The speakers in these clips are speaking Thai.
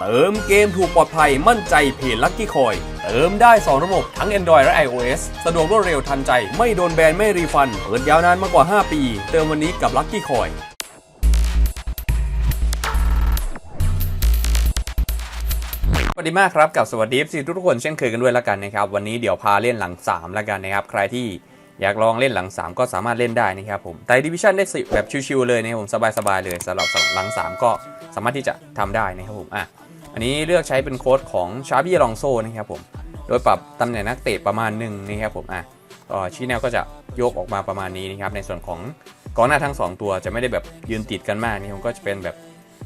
เติมเกมถูกปลอดภัยมั่นใจเพจลั c กี้คอย เติมได้ 2 ระบบทั้ง Android และ iOS สะดวกรวดเร็วทันใจ ไม่โดนแบน ไม่รีฟัน เปิดยาวนานมากกว่า 5 ปี เติมวันนี้กับลั c กี้คอยสวัสดีมากครับกับสวัสดีซีทุกคนเช่นเคยกันด้วยแล้วกันนะครับวันนี้เดี๋ยวพาเล่นหลัง3แล้วกันนะครับใครที่อยากลองเล่นหลัง 3 ก็สามารถเล่นได้นะครับผมไต่ดิวิชั่นได้สิแบบชิวๆเลยนะครับผมสบายๆเลยสำหรับหลัง 3 ก็สามารถที่จะทำได้นะครับผมอะ อันนี้เลือกใช้เป็นโค้ดของชาบี้ลองโซนะครับผม โดยปรับตำแหน่งนักเตะประมาณหนึ่งนะครับผมอะก็ชี้แนวก็จะโยกออกมาประมาณนี้นะครับในส่วนของกองหน้าทั้งสองตัวจะไม่ได้แบบยืนติดกันมากนี่ผมก็จะเป็นแบบ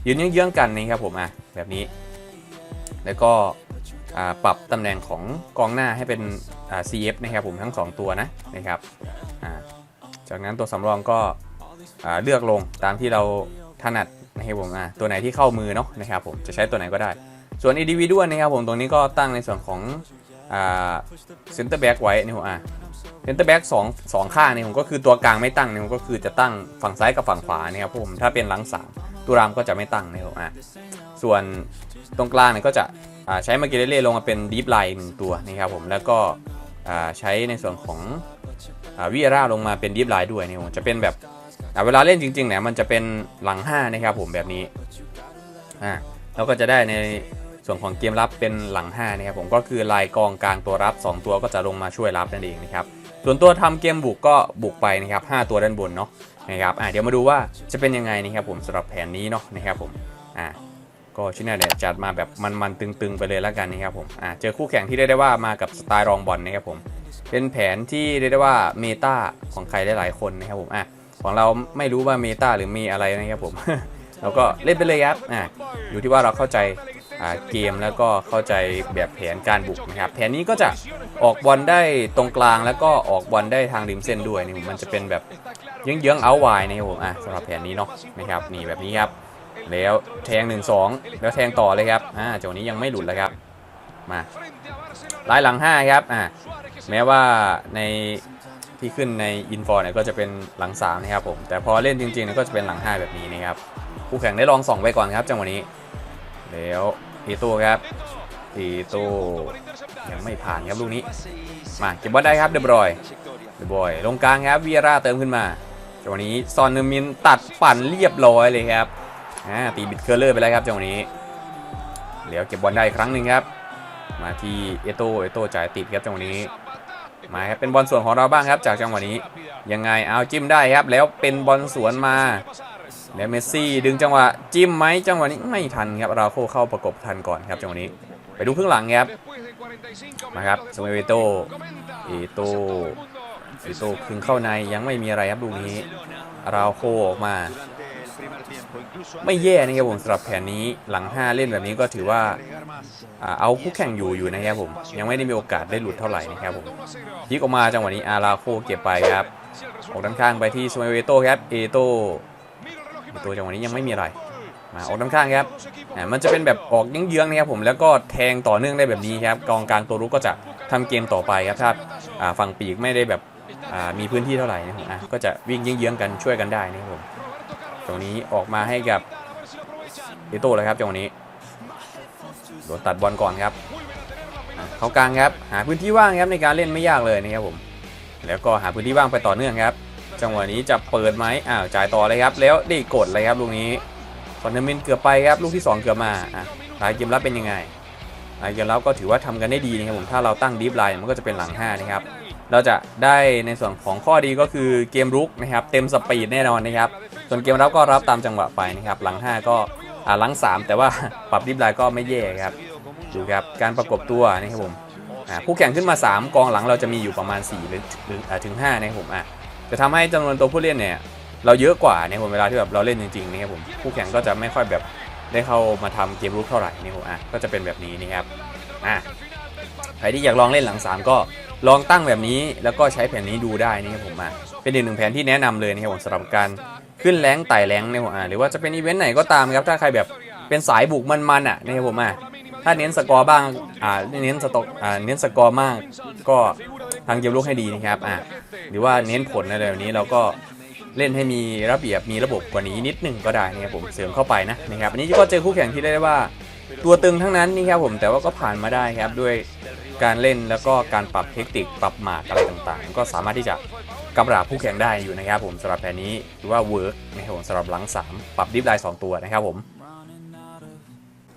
ยืนเยื้องๆกันนะครับผมอะแบบนี้ แล้วก็ปรับตำแหน่งของกองหน้าให้เป็นอ่า CF นะครับผมทั้ง 2 ตัวนะนะครับอ่าจากนั้นตัวสำรองก็อ่าเลือกลงตามที่เราถนัดนะครับผมอ่าตัวไหนที่เข้ามือเนาะนะครับผมจะใช้ตัวไหนก็ได้ ส่วน individual นะครับผมตรงนี้ก็ตั้งในส่วนของอ่า center back ไว้นี่ผมอ่า center back สองสองข้างนี่ผมก็คือตัวกลางไม่ตั้งนี่ผมก็คือจะตั้งฝั่งซ้ายกับฝั่งขวานะครับผมถ้าเป็นหลังสามตัวรามก็จะไม่ตั้งนะครับผมอ่าส่วนตรงกลางเนี่ยก็จะใช้มาเกเรเล่ลงมาเป็นดีฟไลน์หนึ่งตัวนะครับผมแล้วก็ใช้ในส่วนของวิเอร่าลงมาเป็นดีฟไลน์ด้วยนี่ผมจะเป็นแบบเวลาเล่นจริงๆเนี่ยมันจะเป็นหลัง5นะครับผมแบบนี้อ่าแล้วก็จะได้ใน ส่วนของเกมรับเป็นหลัง5นะครับผมก็คือลายกองกลางตัวรับ 2 ตัวก็จะลงมาช่วยรับนั่นเองนะครับส่วนตัวทำเกมบุกก็บุกไปนะครับ5ตัวด้านบนเนาะนะครับอ่าเดี๋ยวมาดูว่าจะเป็นยังไงนะครับผมสำหรับแผนนี้เนาะนะครับผมอ่าก็ชิน่าเนี่ยจัดมาแบบมันๆตึงๆไปเลยแล้วกันนะครับผมอ่าเจอคู่แข่งที่ได้ได้ว่ามากับสไตล์รองบอลนะครับผมเป็นแผนที่ได้ได้ว่าเมตาของใครได้หลายคนนะครับผมอะของเราไม่รู้ว่าเมตาหรือมีอะไรนะครับผม เราก็เล่นไปเลยครับอะอยู่ที่ว่าเราเข้าใจ เกมแล้วก็เข้าใจแบบแผนการบุกนะครับแผนนี้ก็จะออกบอลได้ตรงกลางแล้วก็ออกบอลได้ทางริมเส้นด้วยนี่มันจะเป็นแบบเยื้องๆเอาไวนะครับผมอะสำหรับแผนนี้เนาะนะครับนี่แบบนี้ครับแล้วแทง 1 2 แล้วแทงต่อเลยครับอ่าจังหวะนี้ยังไม่หลุดเลยครับมาลายหลัง 5 ครับอ่าแม้ว่าในที่ขึ้นในอินฟอร์เนี่ยก็จะเป็นหลัง3นะครับผมแต่พอเล่นจริงๆเนี่ยก็จะเป็นหลัง 5 แบบนี้นะครับคู่แข่งได้ลองส่องไปก่อนครับจังหวะนี้แล้ว ทีโต้ครับทีโต้ยังไม่ผ่านครับลูกนี้ มาเก็บบอลได้ครับเดบรอยเดบรอย ลงกลางครับวีราเติมขึ้นมาจังหวะนี้ซอนเนอร์มินตัดปั่นเรียบร้อยเลยครับตีบิดเคอร์เลอร์ไปแล้วครับจังหวะนี้เดี๋ยวเก็บบอลได้ครั้งหนึ่งครับ มาที่เอโตเอโตจ่ายติดครับจังหวะนี้มาครับเป็นบอลสวนของเราบ้างครับ จากจังหวะนี้ยังไงเอาจิ้มได้ครับ แล้วเป็นบอลสวนมา แล้วเมสซี่ดึงจังหวะจิ้มไหมจังหวะนี้ไม่ทันครับราโคเข้าประกบทันก่อนครับจังหวะนี้ ไปดูครึ่งหลังครับมาครับสมัยเอโตเอโตเอโตคึงเข้าในยังไม่มีอะไรครับลูกนี้ราโคออกมา ไม่แย่นะครับผมสำหรับแผนนี้หลัง 5 เล่นแบบนี้ก็ถือว่าเอาคู่แข่งอยู่อยู่นะครับผม ยังไม่ได้มีโอกาสได้หลุดเท่าไหร่นะครับผมพลิกออกมาจังหวะนี้อาราโคเก็บไปครับออกด้านข้างไปที่สมัยเอโตครับเอโต เอโตจังหวะนี้ยังไม่มีอะไร มาออกด้านข้างครับอ่ามันจะเป็นแบบออกเยื้องๆนะครับผมแล้วก็แทงต่อเนื่องได้แบบนี้ครับกองกลางตัวรุกก็จะทำเกมต่อไปครับถ้าฝั่งปีกไม่ได้แบบมีพื้นที่เท่าไหร่นะครับอะก็จะวิ่งเยื้องๆกันช่วยกันได้นะครับผมตรงนี้ออกมาให้กับเอโต้เลยครับจังหวะนี้โดนตัดบอลก่อนครับเขากลางครับหาพื้นที่ว่างครับในการเล่นไม่ยากเลยนะครับผม แล้วก็หาพื้นที่ว่างไปต่อเนื่องครับ จังหวะนี้จะเปิดไหมอ้าวจ่ายต่อเลยครับ แล้วได้กดเลยครับลูกนี้ฟอนเดอร์มินเกือบไปครับลูกที่ 2 เกือบมาอะลายเกมรับเป็นยังไงลายเกมรับก็ถือว่าทำกันได้ดีนะครับผมถ้าเราตั้งดีฟไลน์มันก็จะเป็นหลัง5นะครับเราจะได้ในส่วนของข้อดีก็คือเกมรุกนะครับเต็มสปีดแน่นอนนะครับส่วนเกมรับก็รับตามจังหวะไปนะครับหลัง 5 ก็อ่าหลัง 3 แต่ว่าปรับดิฟไลน์ก็ไม่แย่ครับดูครับการประกบตัวนะครับผมอ่าคู่แข่งขึ้นมา 3 กองหลังเราจะมีอยู่ประมาณ4หรือหรือถึง5นะครับผมอะ จะทำให้จำนวนตัวผู้เล่นเนี่ยเราเยอะกว่าในผมเวลาที่แบบเราเล่นจริงๆนะครับผมคู่แข่งก็จะไม่ค่อยแบบได้เข้ามาทำเกมรุกเท่าไหร่นี่ผมอะก็จะเป็นแบบนี้นะครับอะใครที่อยากลองเล่นหลัง 3 ก็ลองตั้งแบบนี้แล้วก็ใช้แผนนี้ดูได้นะครับผมอะเป็นอีกหนึ่งแผนที่แนะนำเลยนะครับผมสำหรับการขึ้นแรงไต่แรงในผมอ่าหรือว่าจะเป็นอีเวนต์ไหนก็ตามครับถ้าใครแบบเป็นสายบุกมันๆอะนะครับผมอะถ้าเน้นสกอร์บ้างอ่าเน้นสต็อกอ่าเน้นสกอร์มากก็ ทางเกมลุกให้ดีนะครับอ่าหรือว่าเน้นผลอะไรแบบนี้เราก็เล่นให้มีระเบียบมีระบบกว่านี้นิดหนึงก็ได้นะครับผมเสริมเข้าไปนะนะครับอันนี้ก็เจอคู่แข่งที่ได้ว่า ตัวตึงทั้งนั้นนี่ครับผมแต่ว่าก็ผ่านมาได้ครับด้วยการเล่นแล้วก็การปรับเทคนิคปรับหมากอะไรต่างๆ ก็สามารถที่จะกำราบผู้แข่งได้อยู่นะครับผมสำหรับแผนนี้ถือว่าเวิร์กนะครับผมสำหรับหลัง 3 ปรับดิฟไลน์2ตัวนะครับผม